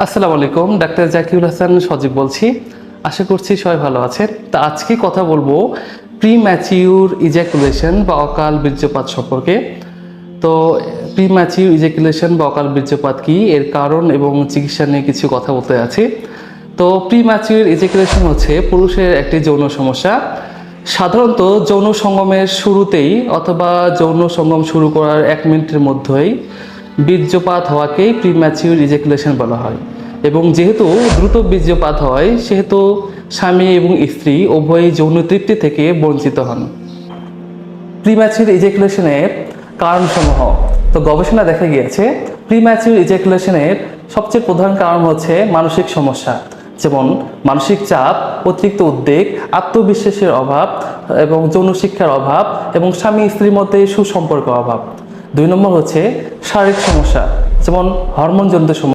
আসসালামু আলাইকুম, ডাক্তার জাকিউল হাসান সজীব বলছি। আশা করছি সবাই ভালো আছেন। তা আজকে কথা বলব প্রি ম্যাচিউর ইজাকুলেশন বা অকাল বীর্যপাত সম্পর্কে। তো প্রি ম্যাচিউর ইজাকুলেশন বা অকাল বীর্যপাত কি, এর কারণ এবং চিকিৎসা নিয়ে কিছু কথা বলতে আছি। তো প্রি ম্যাচিউর ইজাকুলেশন হচ্ছে পুরুষের একটি যৌন সমস্যা। সাধারণত যৌন সঙ্গমের শুরুতেই অথবা যৌন সঙ্গম শুরু করার এক মিনিটের মধ্যেই বীর্যপাত হওয়াকেই প্রিম্যাচিউর ইজেকুলেশন বলা হয়। এবং যেহেতু দ্রুত বীর্যপাত হয়, সেহেতু স্বামী এবং স্ত্রী উভয়ই যৌন তৃপ্তি থেকে বঞ্চিত হন। প্রিম্যাচিউর ইজেকুলেশনের কারণসমূহ। তো গবেষণা দেখা গিয়েছে প্রিম্যাচিউর ইজেকুলেশনের সবচেয়ে প্রধান কারণ হচ্ছে মানসিক সমস্যা। যেমন মানসিক চাপ, অতিরিক্ত উদ্বেগ, আত্মবিশ্বাসের অভাব, এবং যৌন শিক্ষার অভাব, এবং স্বামী স্ত্রীর মধ্যে সুসম্পর্ক অভাব। দুই নম্বর হচ্ছে শারীরিক সমস্যা যেমন হরমোনজনিত সমস্যা।